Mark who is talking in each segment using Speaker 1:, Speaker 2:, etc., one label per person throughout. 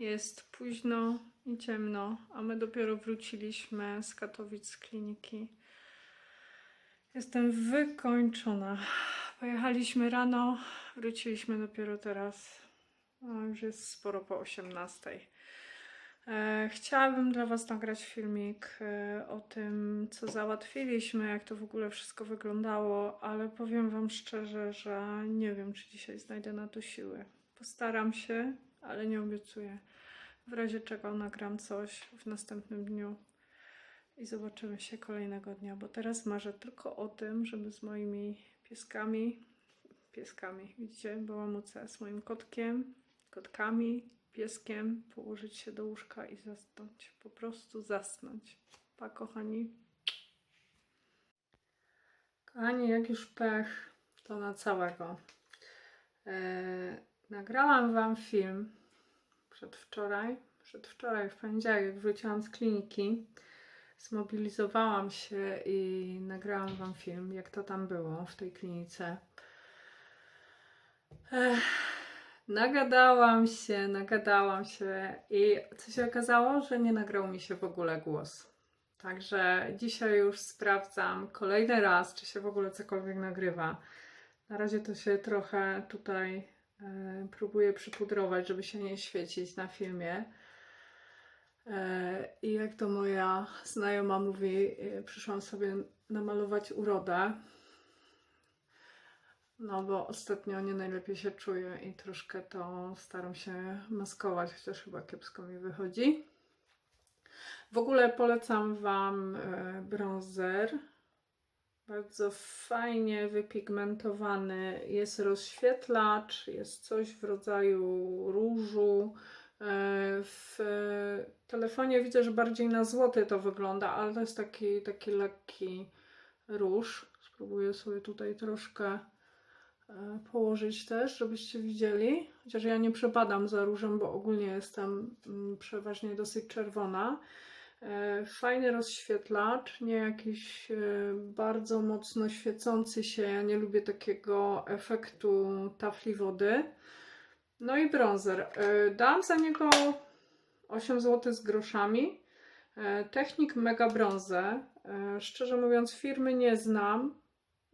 Speaker 1: Jest późno i ciemno, a my dopiero wróciliśmy z Katowic z kliniki. Jestem wykończona. Pojechaliśmy rano, wróciliśmy dopiero teraz. No, już jest sporo po 18. E, chciałabym dla Was nagrać filmik e, o tym, co załatwiliśmy, jak to w ogóle wszystko wyglądało, ale powiem Wam szczerze, że nie wiem, czy dzisiaj znajdę na to siły. Postaram się, ale nie obiecuję. W razie czego nagram coś w następnym dniu i zobaczymy się kolejnego dnia, bo teraz marzę tylko o tym, żeby z moimi pieskami, pieskami, widzicie, bałamucę, z moim kotkiem, kotkami, pieskiem, położyć się do łóżka i zasnąć. Po prostu zasnąć. Pa, kochani. Kochani, jak już pech, to na całego. Eee, nagrałam Wam film przedwczoraj, przedwczoraj w poniedziałek, wróciłam z kliniki. Zmobilizowałam się i nagrałam Wam film, jak to tam było w tej klinice. Ech, nagadałam się, nagadałam się i co się okazało, że nie nagrał mi się w ogóle głos. Także dzisiaj już sprawdzam kolejny raz, czy się w ogóle cokolwiek nagrywa. Na razie to się trochę tutaj próbuję przypudrować, żeby się nie świecić na filmie. E, I jak to moja znajoma mówi, e, przyszłam sobie namalować urodę. No, bo ostatnio nie najlepiej się czuję i troszkę to staram się maskować, chociaż chyba kiepsko mi wychodzi. W ogóle polecam Wam e, bronzer. Bardzo fajnie wypigmentowany. Jest rozświetlacz, jest coś w rodzaju różu. E, W telefonie widzę, że bardziej na złoty to wygląda, ale to jest taki, taki lekki róż. Spróbuję sobie tutaj troszkę e, położyć też, żebyście widzieli. Chociaż ja nie przepadam za różem, bo ogólnie jestem mm, przeważnie dosyć czerwona. E, Fajny rozświetlacz, nie jakiś e, bardzo mocno świecący się. Ja nie lubię takiego efektu tafli wody. No i bronzer. E, Dałam za niego 8 zł z groszami. Technik Mega Bronze. Szczerze mówiąc, firmy nie znam,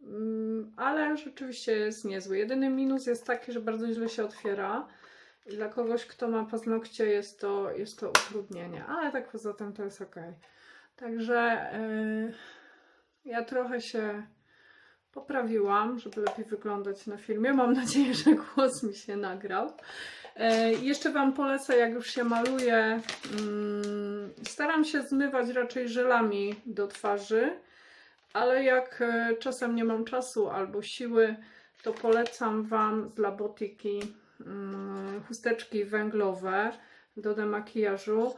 Speaker 1: mm, ale rzeczywiście jest niezły. Jedyny minus jest taki, że bardzo źle się otwiera. Dla kogoś, kto ma paznokcie, jest to, jest to utrudnienie, ale tak poza tym to jest ok. Także e, ja trochę się poprawiłam, żeby lepiej wyglądać na filmie. Mam nadzieję, że głos mi się nagrał. E, jeszcze Wam polecę, jak już się maluję, mm, staram się zmywać raczej żelami do twarzy, ale jak e, czasem nie mam czasu albo siły, to polecam Wam z Labotiki chusteczki węglowe do demakijażu.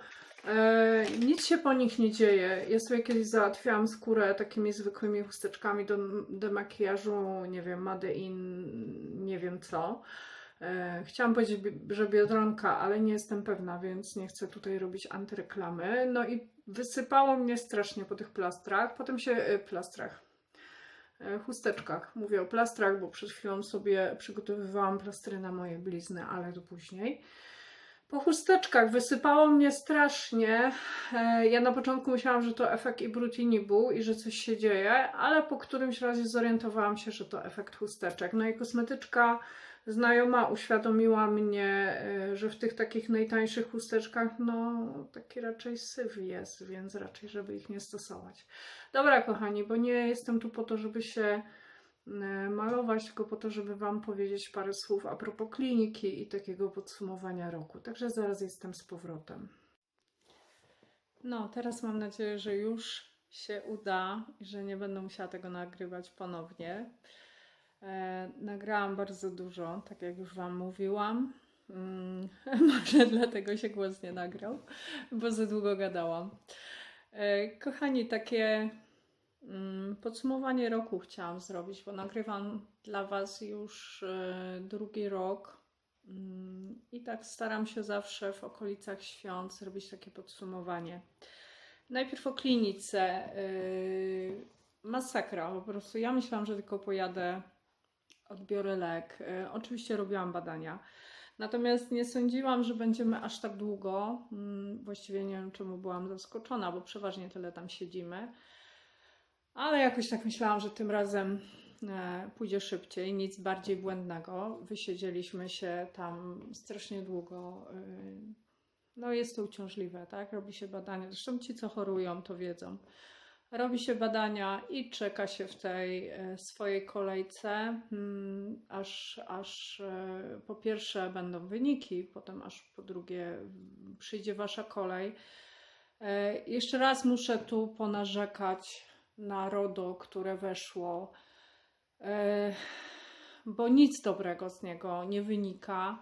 Speaker 1: E, nic się po nich nie dzieje. Ja sobie kiedyś załatwiłam skórę takimi zwykłymi chusteczkami do demakijażu, nie wiem, Made in, nie wiem co. E, chciałam powiedzieć, że biodronka, ale nie jestem pewna, więc nie chcę tutaj robić antyreklamy. No i wysypało mnie strasznie po tych plastrach. Potem się, e, plastrach, chusteczkach. Mówię o plastrach, bo przed chwilą sobie przygotowywałam plastry na moje blizny, ale to później. Po chusteczkach wysypało mnie strasznie. E, Ja na początku myślałam, że to efekt ibrutinibu i że coś się dzieje, ale po którymś razie zorientowałam się, że to efekt chusteczek. No i kosmetyczka znajoma uświadomiła mnie, e, że w tych takich najtańszych chusteczkach, no taki raczej syf jest, więc raczej, żeby ich nie stosować. Dobra, kochani, bo nie jestem tu po to, żeby się e, malować, tylko po to, żeby Wam powiedzieć parę słów a propos kliniki i takiego podsumowania roku. Także zaraz jestem z powrotem. No, teraz mam nadzieję, że już się uda i że nie będę musiała tego nagrywać ponownie. E, nagrałam bardzo dużo, tak jak już Wam mówiłam. Mm, może dlatego się głos nie nagrał, bo za długo gadałam. E, kochani, takie mm, podsumowanie roku chciałam zrobić, bo nagrywam dla Was już e, drugi rok. Mm, I tak staram się zawsze w okolicach świąt zrobić takie podsumowanie. Najpierw o klinice. Masakra, po prostu. Ja myślałam, że tylko pojadę, odbiorę lek. Yy, oczywiście robiłam badania. Natomiast nie sądziłam, że będziemy aż tak długo. Mm, Właściwie nie wiem, czemu byłam zaskoczona, bo przeważnie tyle tam siedzimy. Ale jakoś tak myślałam, że tym razem e, pójdzie szybciej, nic bardziej błędnego. Wysiedzieliśmy się tam strasznie długo. y, No jest to uciążliwe, tak? Robi się badania. Zresztą ci, co chorują, to wiedzą. Robi się badania i czeka się w tej e, swojej kolejce, mm, aż, aż e, po pierwsze będą wyniki, potem aż po drugie mm, przyjdzie wasza kolej. E, Jeszcze raz muszę tu ponarzekać na RODO, które weszło, bo nic dobrego z niego nie wynika,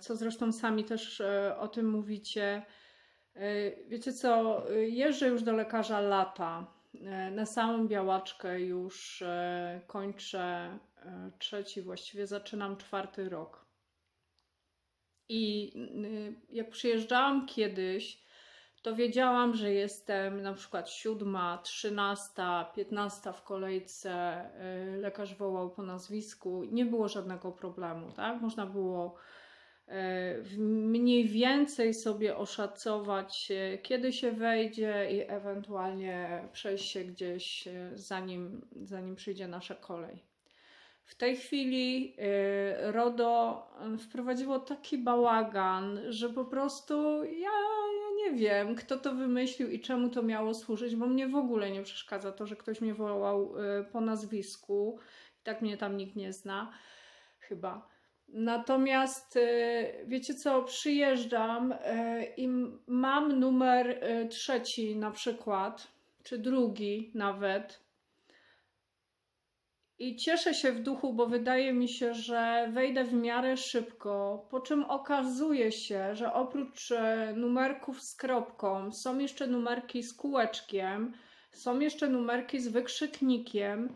Speaker 1: co zresztą sami też o tym mówicie. E, Wiecie co, e, jeżdżę już do lekarza lata. E, Na samą białaczkę już kończę trzeci, właściwie zaczynam czwarty rok. I y, jak przyjeżdżałam kiedyś, to wiedziałam, że jestem na przykład siódma, trzynasta, piętnasta w kolejce. Lekarz wołał po nazwisku. Nie było żadnego problemu, tak? Można było mniej więcej sobie oszacować, e, kiedy się wejdzie i ewentualnie przejść się gdzieś, e, zanim, zanim przyjdzie nasza kolej. W tej chwili e, RODO e, wprowadziło taki bałagan, że po prostu ja, ja nie wiem, kto to wymyślił i czemu to miało służyć, bo mnie w ogóle nie przeszkadza to, że ktoś mnie wołał e, po nazwisku. I tak mnie tam nikt nie zna, chyba. Natomiast e, wiecie co, przyjeżdżam e, i mam numer e, trzeci na przykład, czy drugi nawet. I cieszę się w duchu, bo wydaje mi się, że wejdę w miarę szybko, po czym okazuje się, że oprócz numerków z kropką są jeszcze numerki z kółeczkiem, są jeszcze numerki z wykrzyknikiem.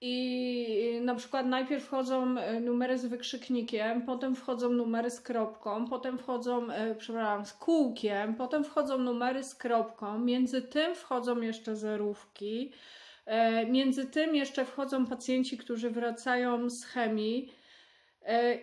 Speaker 1: I na przykład najpierw wchodzą e, numery z wykrzyknikiem, potem wchodzą numery z kropką, potem wchodzą, e, przepraszam, z kółkiem, potem wchodzą numery z kropką, między tym wchodzą jeszcze zerówki. Między tym jeszcze wchodzą pacjenci, którzy wracają z chemii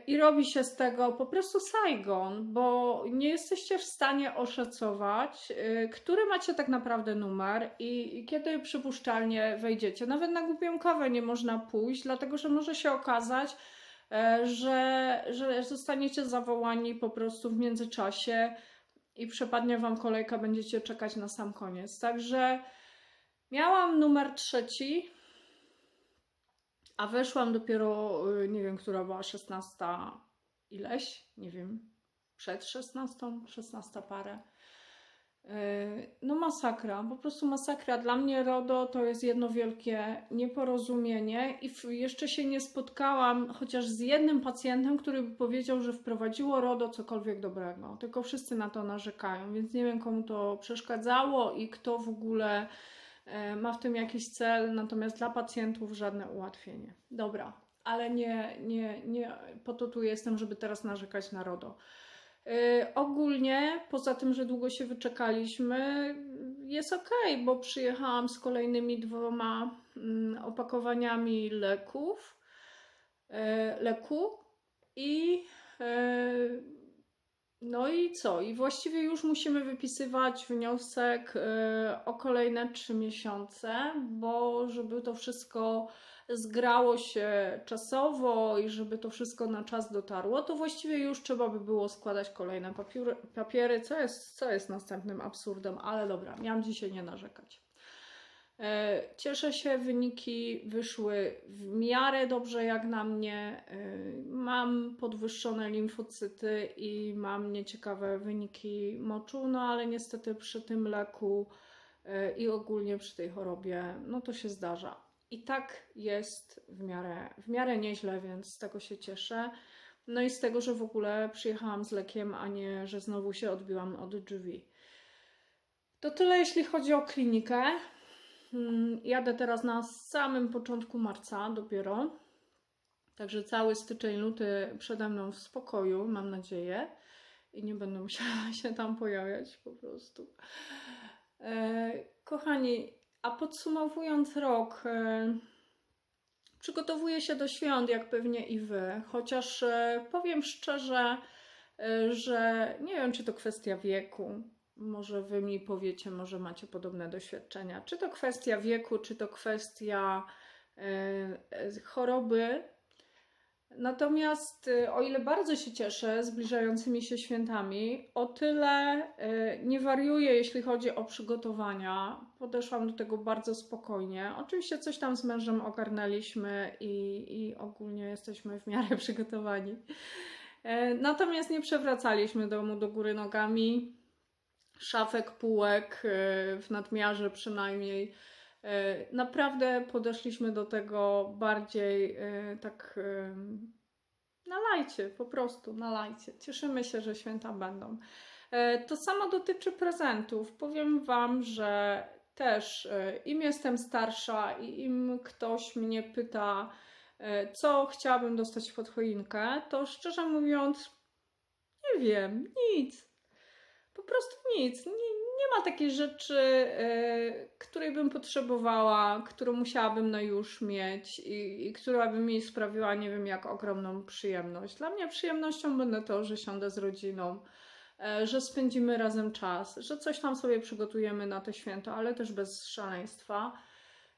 Speaker 1: i robi się z tego po prostu Saigon, bo nie jesteście w stanie oszacować, e, który macie tak naprawdę numer i i kiedy przypuszczalnie wejdziecie. Nawet na głupią kawę nie można pójść, dlatego że może się okazać, e, że, że zostaniecie zawołani po prostu w międzyczasie i przepadnie Wam kolejka, będziecie czekać na sam koniec. Także Miałam numer trzeci, a weszłam dopiero, y, nie wiem, która była 16 ileś, nie wiem, przed 16, 16 parę. Y, No masakra, po prostu masakra. Dla mnie RODO to jest jedno wielkie nieporozumienie i jeszcze się nie spotkałam chociaż z jednym pacjentem, który by powiedział, że wprowadziło RODO cokolwiek dobrego. Tylko wszyscy na to narzekają, więc nie wiem komu to przeszkadzało i kto w ogóle ma w tym jakiś cel, natomiast dla pacjentów żadne ułatwienie. Dobra, ale nie, nie, nie po to tu jestem, żeby teraz narzekać na RODO. E, Ogólnie, poza tym, że długo się wyczekaliśmy, jest ok, bo przyjechałam z kolejnymi dwoma mm, opakowaniami leków, e, leku i e, no i co? I właściwie już musimy wypisywać wniosek e, o kolejne trzy miesiące, bo żeby to wszystko zgrało się czasowo i żeby to wszystko na czas dotarło, to właściwie już trzeba by było składać kolejne papiery, papiery co, jest, co jest następnym absurdem, ale dobra, miałam dzisiaj nie narzekać. E, Cieszę się, wyniki wyszły w miarę dobrze jak na mnie. E, Mam podwyższone limfocyty i mam nieciekawe wyniki moczu, no ale niestety przy tym leku e, i ogólnie przy tej chorobie, no to się zdarza. I tak jest w miarę, w miarę nieźle, więc z tego się cieszę. No i z tego, że w ogóle przyjechałam z lekiem, a nie, że znowu się odbiłam od drzwi. To tyle, jeśli chodzi o klinikę. Mm, Jadę teraz na samym początku marca dopiero. Także cały styczeń, luty przede mną w spokoju, mam nadzieję. I nie będę musiała się tam pojawiać po prostu. E, kochani, a podsumowując rok, e, przygotowuję się do świąt, jak pewnie i wy. Chociaż e, powiem szczerze, że nie wiem, czy to kwestia wieku. Może wy mi powiecie, może macie podobne doświadczenia. Czy to kwestia wieku, czy to kwestia e, e, choroby. Natomiast y, o ile bardzo się cieszę zbliżającymi się świętami, o tyle y, nie wariuję, jeśli chodzi o przygotowania. Podeszłam do tego bardzo spokojnie. Oczywiście coś tam z mężem ogarnęliśmy i, i ogólnie jesteśmy w miarę przygotowani. E, Natomiast nie przewracaliśmy domu do góry nogami. Szafek, półek y, w nadmiarze przynajmniej. E, Naprawdę podeszliśmy do tego bardziej e, tak e, na lajcie, po prostu na lajcie. Cieszymy się, że święta będą. To samo dotyczy prezentów. Powiem Wam, że też im jestem starsza i im ktoś mnie pyta, co chciałabym dostać pod choinkę, to szczerze mówiąc, nie wiem, nic. Po prostu nic. Nie, nie ma takiej rzeczy, e, której bym potrzebowała, którą musiałabym na już mieć i, i która by mi sprawiła, nie wiem, jak ogromną przyjemność. Dla mnie przyjemnością będę to, że siądę z rodziną, e, że spędzimy razem czas, że coś tam sobie przygotujemy na te święto, ale też bez szaleństwa.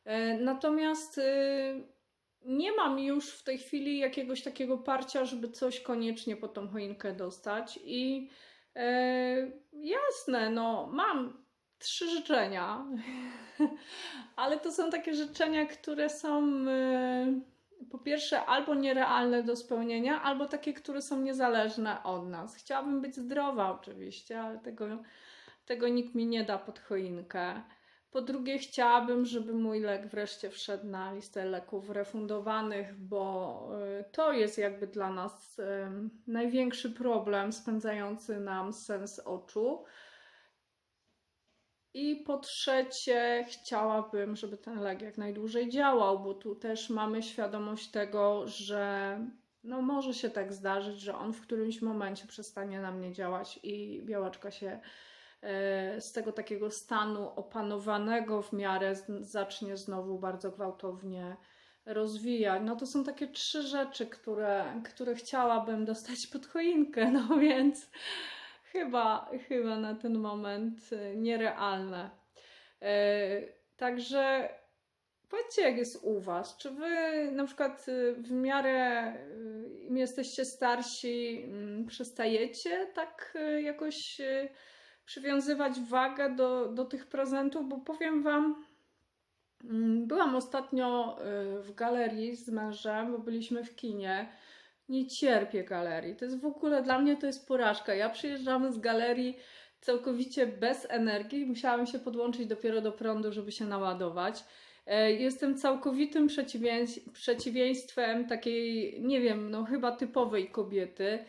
Speaker 1: E, Natomiast y, nie mam już w tej chwili jakiegoś takiego parcia, żeby coś koniecznie pod tą choinkę dostać i jasne, no mam trzy życzenia, ale to są takie życzenia, które są e, po pierwsze albo nierealne do spełnienia, albo takie, które są niezależne od nas. Chciałabym być zdrowa oczywiście, ale tego, tego nikt mi nie da pod choinkę. Po drugie, chciałabym, żeby mój lek wreszcie wszedł na listę leków refundowanych, bo y, to jest jakby dla nas największy problem spędzający nam sens oczu. I po trzecie, chciałabym, żeby ten lek jak najdłużej działał, bo tu też mamy świadomość tego, że no może się tak zdarzyć, że on w którymś momencie przestanie na mnie działać i białaczka się z tego takiego stanu opanowanego w miarę zacznie znowu bardzo gwałtownie rozwijać. No to są takie trzy rzeczy, które, które chciałabym dostać pod choinkę, no więc chyba, chyba na ten moment e, nierealne. E, Także powiedzcie, jak jest u Was? Czy Wy na przykład w miarę im jesteście starsi, mm, przestajecie tak jakoś przywiązywać wagę do, do tych prezentów? Bo powiem Wam, mm, byłam ostatnio y, w galerii z mężem, bo byliśmy w kinie. Nie cierpię galerii. To jest w ogóle dla mnie to jest porażka. Ja przyjeżdżam z galerii całkowicie bez energii. Musiałam się podłączyć dopiero do prądu, żeby się naładować. E, Jestem całkowitym przeciwień- przeciwieństwem takiej, nie wiem, no chyba typowej kobiety.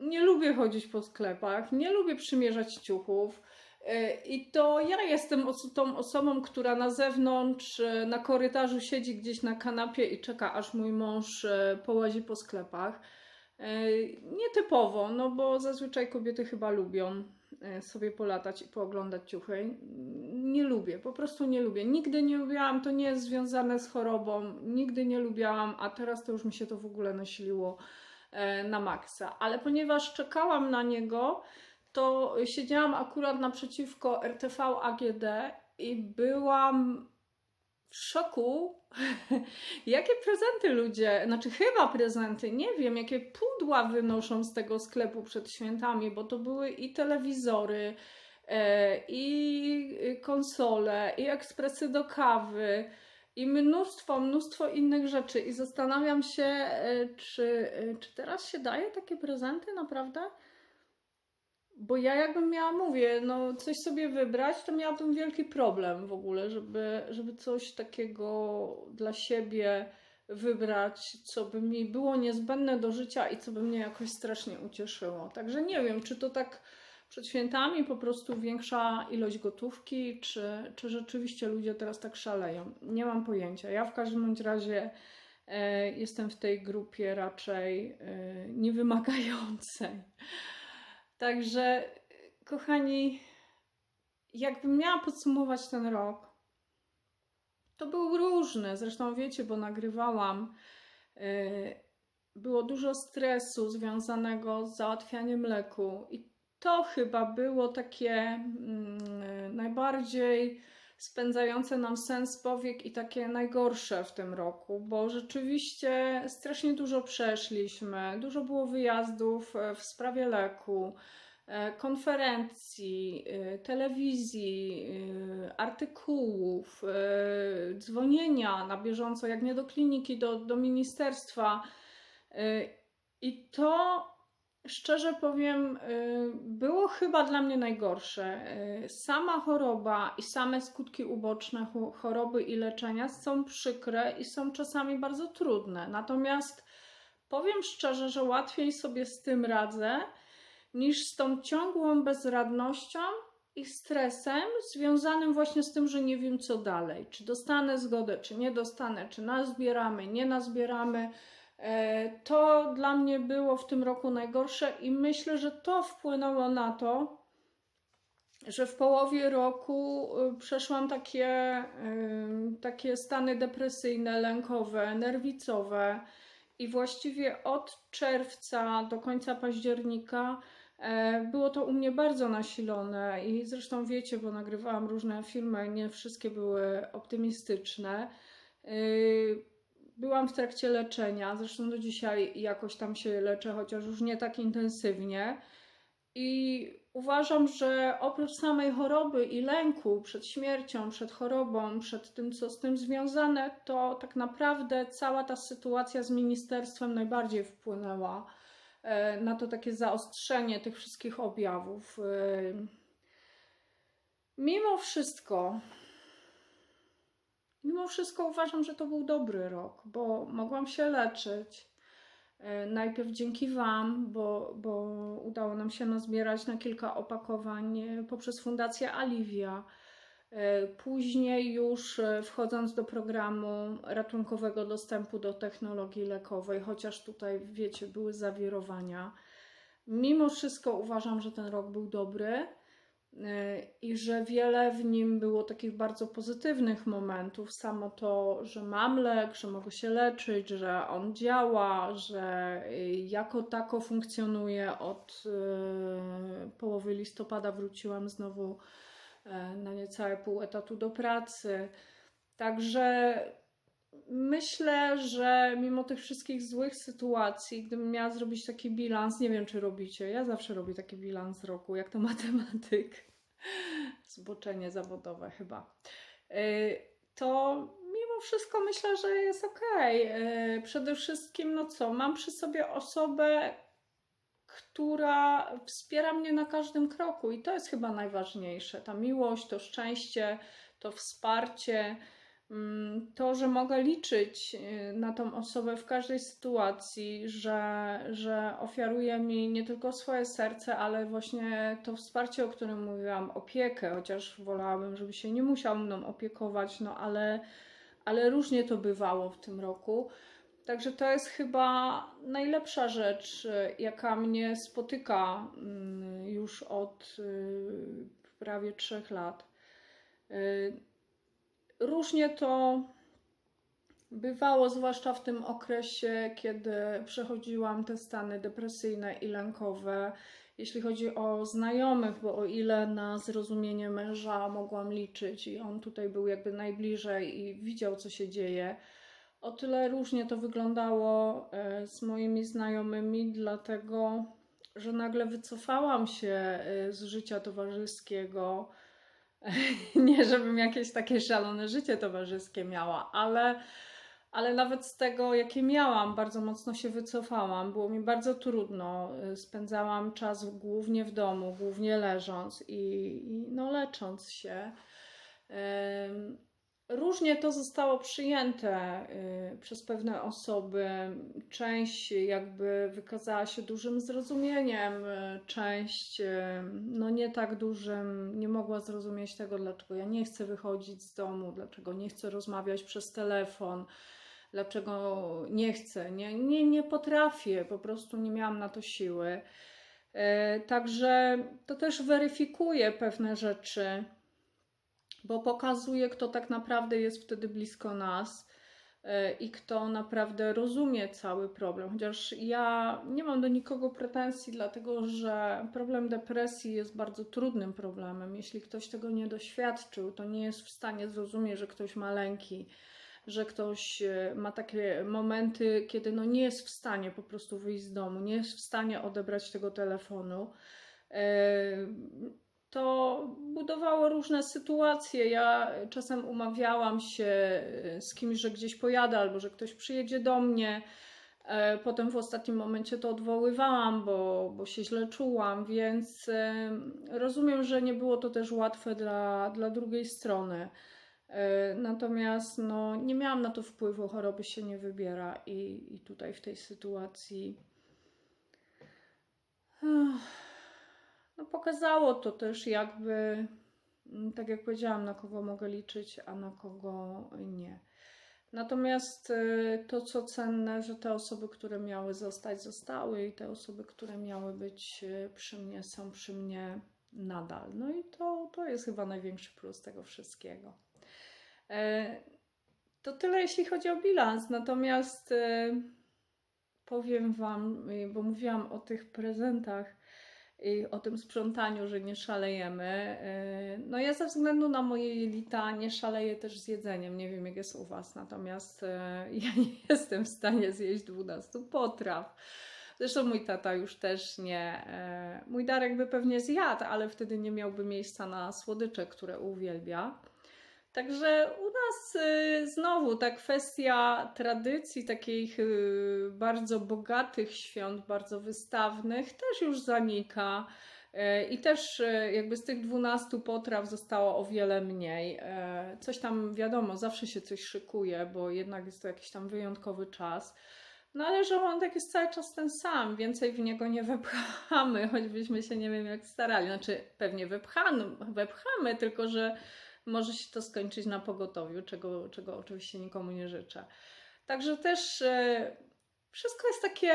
Speaker 1: Nie lubię chodzić po sklepach, nie lubię przymierzać ciuchów. E, I to ja jestem tą osobą, która na zewnątrz, e, na korytarzu siedzi gdzieś na kanapie i czeka, aż mój mąż e, połazi po sklepach. Nietypowo, no bo zazwyczaj kobiety chyba lubią sobie polatać i pooglądać ciuchy. Nie lubię, po prostu nie lubię. Nigdy nie lubiłam, to nie jest związane z chorobą, nigdy nie lubiłam, a teraz to już mi się to w ogóle nasiliło na maksa. Ale ponieważ czekałam na niego, to siedziałam akurat naprzeciwko RTV AGD i byłam w szoku, jakie prezenty ludzie, znaczy chyba prezenty, nie wiem, jakie pudła wynoszą z tego sklepu przed świętami, bo to były i telewizory, e, i konsole, i ekspresy do kawy, i mnóstwo, mnóstwo innych rzeczy. I zastanawiam się, e, czy, e, czy teraz się daje takie prezenty naprawdę? Bo ja jakbym miała, mówię, no coś sobie wybrać, to miałabym wielki problem w ogóle, żeby, żeby coś takiego dla siebie wybrać, co by mi było niezbędne do życia i co by mnie jakoś strasznie ucieszyło. Także nie wiem, czy to tak przed świętami po prostu większa ilość gotówki, czy, czy rzeczywiście ludzie teraz tak szaleją. Nie mam pojęcia. Ja w każdym bądź razie e, jestem w tej grupie raczej e, niewymagającej. Także, kochani, jakbym miała podsumować ten rok, to był różny. Zresztą wiecie, bo nagrywałam. y, Było dużo stresu związanego z załatwianiem leku, i to chyba było takie mm, najbardziej spędzające nam sens powiek i takie najgorsze w tym roku, bo rzeczywiście strasznie dużo przeszliśmy, dużo było wyjazdów e, w sprawie leku, e, konferencji, e, telewizji, artykułów, dzwonienia na bieżąco, jak nie do kliniki, do, do ministerstwa. I to Szczerze powiem, y, było chyba dla mnie najgorsze. Y, Sama choroba i same skutki uboczne cho- choroby i leczenia są przykre i są czasami bardzo trudne. Natomiast powiem szczerze, że łatwiej sobie z tym radzę niż z tą ciągłą bezradnością i stresem związanym właśnie z tym, że nie wiem co dalej. Czy dostanę zgodę, czy nie dostanę, czy nazbieramy, nie nazbieramy. E, To dla mnie było w tym roku najgorsze i myślę, że to wpłynęło na to, że w połowie roku y, przeszłam takie, y, takie stany depresyjne, lękowe, nerwicowe i właściwie od czerwca do końca października e, było to u mnie bardzo nasilone i zresztą wiecie, bo nagrywałam różne filmy, nie wszystkie były optymistyczne. Byłam w trakcie leczenia, zresztą do dzisiaj jakoś tam się leczę, chociaż już nie tak intensywnie. I uważam, że oprócz samej choroby i lęku przed śmiercią, przed chorobą, przed tym, co z tym związane, to tak naprawdę cała ta sytuacja z ministerstwem najbardziej wpłynęła e, na to takie zaostrzenie tych wszystkich objawów. E, Mimo wszystko, Mimo wszystko uważam, że to był dobry rok, bo mogłam się leczyć. E, Najpierw dzięki Wam, bo, bo udało nam się nazbierać na kilka opakowań e, poprzez Fundację Aliwia. E, Później już wchodząc do programu ratunkowego dostępu do technologii lekowej, chociaż tutaj wiecie, były zawirowania. Mimo wszystko uważam, że ten rok był dobry i że wiele w nim było takich bardzo pozytywnych momentów. Samo to, że mam lek, że mogę się leczyć, że on działa, że jako tako funkcjonuje. Od y, połowy listopada wróciłam znowu y, na niecałe pół etatu do pracy. Także myślę, że mimo tych wszystkich złych sytuacji, gdybym miała zrobić taki bilans, nie wiem czy robicie, ja zawsze robię taki bilans roku, jak to matematyk, zboczenie zawodowe chyba, Y, to mimo wszystko myślę, że jest ok. Przede wszystkim, no co, mam przy sobie osobę, która wspiera mnie na każdym kroku i to jest chyba najważniejsze. Ta miłość, to szczęście, to wsparcie. Mm, To, że mogę liczyć y, na tą osobę w każdej sytuacji, że, że ofiaruje mi nie tylko swoje serce, ale właśnie to wsparcie, o którym mówiłam, opiekę, chociaż wolałabym, żeby się nie musiał mną opiekować, no ale, ale różnie to bywało w tym roku. Także to jest chyba najlepsza rzecz, y, jaka mnie spotyka mm, już od y, prawie trzech lat. Różnie to bywało, zwłaszcza w tym okresie, kiedy przechodziłam te stany depresyjne i lękowe. Jeśli chodzi o znajomych, bo o ile na zrozumienie męża mogłam liczyć i on tutaj był jakby najbliżej i widział, co się dzieje, o tyle różnie to wyglądało e, z moimi znajomymi, dlatego że nagle wycofałam się e, z życia towarzyskiego. Nie, żebym jakieś takie szalone życie towarzyskie miała, ale, ale nawet z tego, jakie miałam, bardzo mocno się wycofałam. Było mi bardzo trudno. Y, Spędzałam czas głównie w domu, głównie leżąc i, i no, lecząc się. Ym, Różnie to zostało przyjęte y, przez pewne osoby. Część jakby wykazała się dużym zrozumieniem, y, część y, no nie tak dużym, nie mogła zrozumieć tego, dlaczego ja nie chcę wychodzić z domu, dlaczego nie chcę rozmawiać przez telefon, dlaczego nie chcę, nie, nie, nie potrafię, po prostu nie miałam na to siły. Także to też weryfikuje pewne rzeczy bo pokazuje, kto tak naprawdę jest wtedy blisko nas e, i kto naprawdę rozumie cały problem. Chociaż ja nie mam do nikogo pretensji, dlatego że problem depresji jest bardzo trudnym problemem. Jeśli ktoś tego nie doświadczył, to nie jest w stanie zrozumieć, że ktoś ma lęki, że ktoś e, ma takie momenty, kiedy no nie jest w stanie po prostu wyjść z domu, nie jest w stanie odebrać tego telefonu. To budowało różne sytuacje. Ja czasem umawiałam się e, z kimś, że gdzieś pojadę albo że ktoś przyjedzie do mnie. E, Potem w ostatnim momencie to odwoływałam, bo, bo się źle czułam, więc e, rozumiem, że nie było to też łatwe dla, dla drugiej strony. Natomiast no, nie miałam na to wpływu, choroby się nie wybiera i, i tutaj w tej sytuacji ech, no, pokazało to też jakby, mm, tak jak powiedziałam, na kogo mogę liczyć, a na kogo nie. Natomiast y, to, co cenne, że te osoby, które miały zostać, zostały i te osoby, które miały być y, przy mnie, są przy mnie nadal. No i to, to jest chyba największy plus tego wszystkiego. E, To tyle, jeśli chodzi o bilans. Natomiast y, powiem Wam, bo mówiłam o tych prezentach o tym sprzątaniu, że nie szalejemy. Y, No ja ze względu na moje jelita nie szaleję też z jedzeniem. Nie wiem jak jest u Was, natomiast y, ja nie jestem w stanie zjeść 12 potraw. Zresztą mój tata już też nie. y, Mój Darek by pewnie zjadł, ale wtedy nie miałby miejsca na słodycze, które uwielbia. Także u nas y, znowu ta kwestia tradycji, takich y, bardzo bogatych świąt, bardzo wystawnych, też już zanika. Y, I też jakby z tych 12 potraw zostało o wiele mniej. Coś tam wiadomo, zawsze się coś szykuje, bo jednak jest to jakiś tam wyjątkowy czas. No ale żołądek jest cały czas ten sam, więcej w niego nie wepchamy, choćbyśmy się nie wiem jak starali. Znaczy pewnie wepchamy, wepchamy tylko że może się to skończyć na pogotowiu, czego, czego oczywiście nikomu nie życzę. Także też e, wszystko jest takie,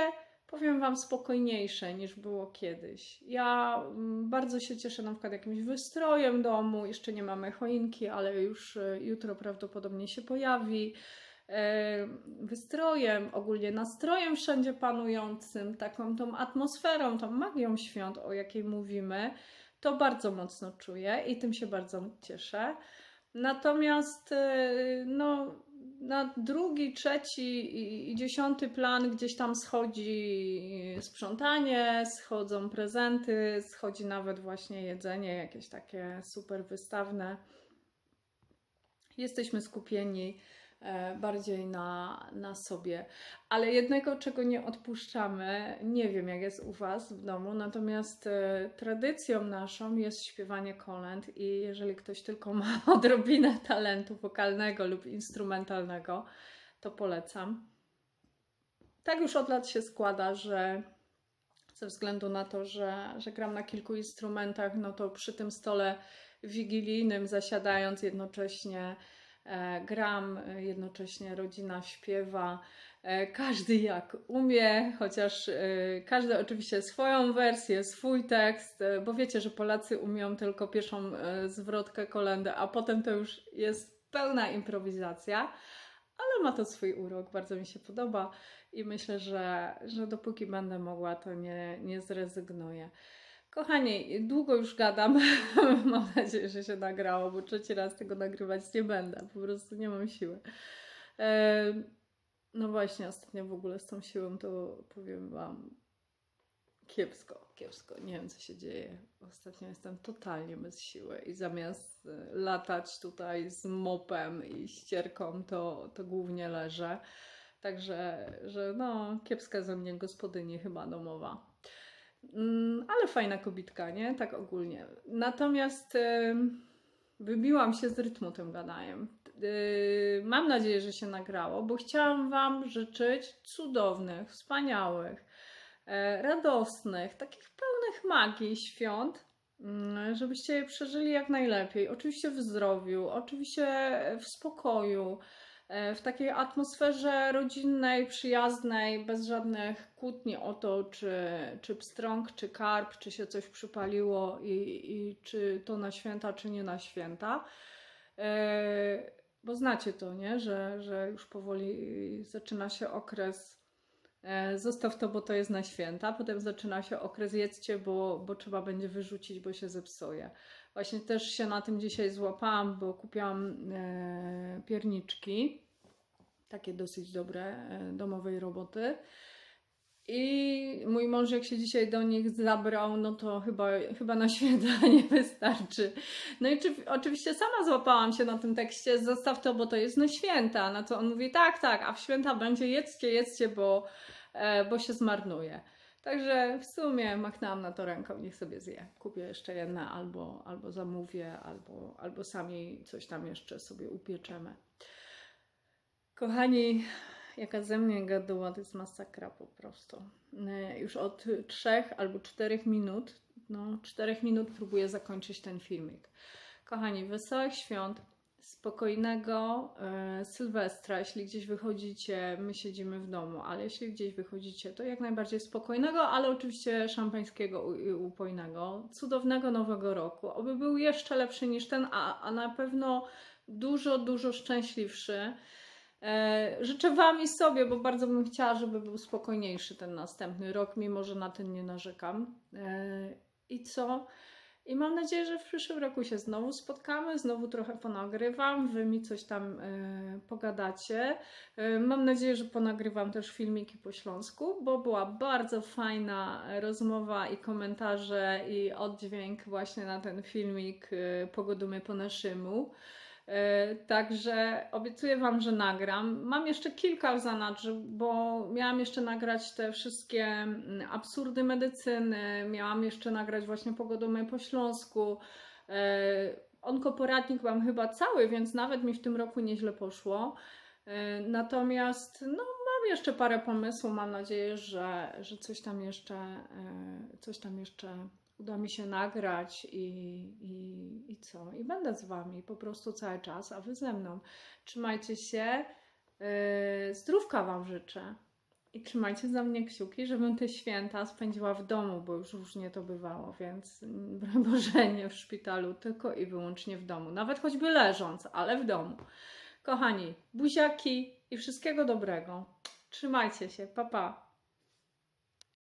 Speaker 1: powiem Wam, spokojniejsze niż było kiedyś. Ja mm, bardzo się cieszę na przykład jakimś wystrojem domu. Jeszcze nie mamy choinki, ale już e, jutro prawdopodobnie się pojawi. E, Wystrojem, ogólnie nastrojem wszędzie panującym, taką tą atmosferą, tą magią świąt, o jakiej mówimy. To bardzo mocno czuję i tym się bardzo cieszę. Natomiast y, no, na drugi, trzeci i- dziesiąty plan gdzieś tam schodzi sprzątanie, schodzą prezenty, schodzi nawet właśnie jedzenie, jakieś takie super wystawne. Jesteśmy skupieni bardziej na, na sobie. Ale jednego, czego nie odpuszczamy, nie wiem jak jest u Was w domu, natomiast e, tradycją naszą jest śpiewanie kolęd i jeżeli ktoś tylko ma odrobinę talentu wokalnego lub instrumentalnego, to polecam. Tak już od lat się składa, że ze względu na to, że, że gram na kilku instrumentach, no to przy tym stole wigilijnym zasiadając jednocześnie e, gram, e, jednocześnie rodzina śpiewa, e, każdy jak umie, chociaż e, każdy oczywiście swoją wersję, swój tekst, e, bo wiecie, że Polacy umieją tylko pierwszą e, zwrotkę kolendy, a potem to już jest pełna improwizacja, ale ma to swój urok, bardzo mi się podoba i myślę, że, że dopóki będę mogła, to nie, nie zrezygnuję. Kochani, długo już gadam. Mam nadzieję, że się nagrało, bo trzeci raz tego nagrywać nie będę. Po prostu nie mam siły. Em, No właśnie, ostatnio w ogóle z tą siłą to powiem Wam kiepsko, kiepsko. Nie wiem, co się dzieje. Ostatnio jestem totalnie bez siły i zamiast e, latać tutaj z mopem i ścierką, to, to głównie leżę. Także, że no, kiepska ze mnie gospodyni chyba domowa. Mm, ale fajna kobitka, nie? Tak ogólnie. Natomiast wybiłam się z rytmu tym gadaniem. Yy, Mam nadzieję, że się nagrało, bo chciałam Wam życzyć cudownych, wspaniałych, e, radosnych, takich pełnych magii świąt, mm, żebyście je przeżyli jak najlepiej. Oczywiście w zdrowiu, oczywiście w spokoju, w takiej atmosferze rodzinnej, przyjaznej, bez żadnych kłótni o to, czy, czy pstrąg, czy karp, czy się coś przypaliło i, i czy to na święta, czy nie na święta. E, bo znacie to, nie? Że, że już powoli zaczyna się okres e, zostaw to, bo to jest na święta, potem zaczyna się okres jedzcie, bo, bo trzeba będzie wyrzucić, bo się zepsuje. Właśnie też się na tym dzisiaj złapałam, bo kupiłam e, pierniczki, takie dosyć dobre, e, domowej roboty. I mój mąż, jak się dzisiaj do nich zabrał, no to chyba, chyba na święta nie wystarczy. No i czy, oczywiście sama złapałam się na tym tekście, zostaw to, bo to jest na święta. Na co on mówi, tak, tak, a w święta będzie jedzcie, jedzcie, bo, e, bo się zmarnuje. Także w sumie machnęłam na to ręką, niech sobie zje. Kupię jeszcze jedne, albo, albo zamówię, albo, albo sami coś tam jeszcze sobie upieczemy. Kochani, jaka ze mnie gaduła, to jest masakra po prostu. E, Już od trzech albo czterech minut, no czterech minut próbuję zakończyć ten filmik. Kochani, wesołych świąt, spokojnego e, Sylwestra, jeśli gdzieś wychodzicie, my siedzimy w domu, ale jeśli gdzieś wychodzicie, to jak najbardziej spokojnego, ale oczywiście szampańskiego i upojnego, cudownego nowego roku, oby był jeszcze lepszy niż ten, a, a na pewno dużo, dużo szczęśliwszy. E, Życzę Wam i sobie, bo bardzo bym chciała, żeby był spokojniejszy ten następny rok, mimo że na ten nie narzekam. E, I co? I mam nadzieję, że w przyszłym roku się znowu spotkamy, znowu trochę ponagrywam, Wy mi coś tam e, pogadacie. E, mam nadzieję, że ponagrywam też filmiki po śląsku, bo była bardzo fajna rozmowa i komentarze i oddźwięk właśnie na ten filmik e, Pogodumy po naszemu. E, Także obiecuję Wam, że nagram. Mam jeszcze kilka w zanadrzu, bo miałam jeszcze nagrać te wszystkie mm, absurdy medycyny, miałam jeszcze nagrać właśnie pogodomy po Śląsku. E, Onkoporadnik mam chyba cały, więc nawet mi w tym roku nieźle poszło. E, Natomiast no, mam jeszcze parę pomysłów. Mam nadzieję, że, że coś tam jeszcze, coś tam jeszcze uda mi się nagrać i, i, i co? I będę z Wami po prostu cały czas, a Wy ze mną. Trzymajcie się. Yy, zdrówka Wam życzę. I trzymajcie za mnie kciuki, żebym te święta spędziła w domu, bo już różnie to bywało, więc Boże nie w szpitalu, tylko i wyłącznie w domu. Nawet choćby leżąc, ale w domu. Kochani, buziaki i wszystkiego dobrego. Trzymajcie się, pa pa.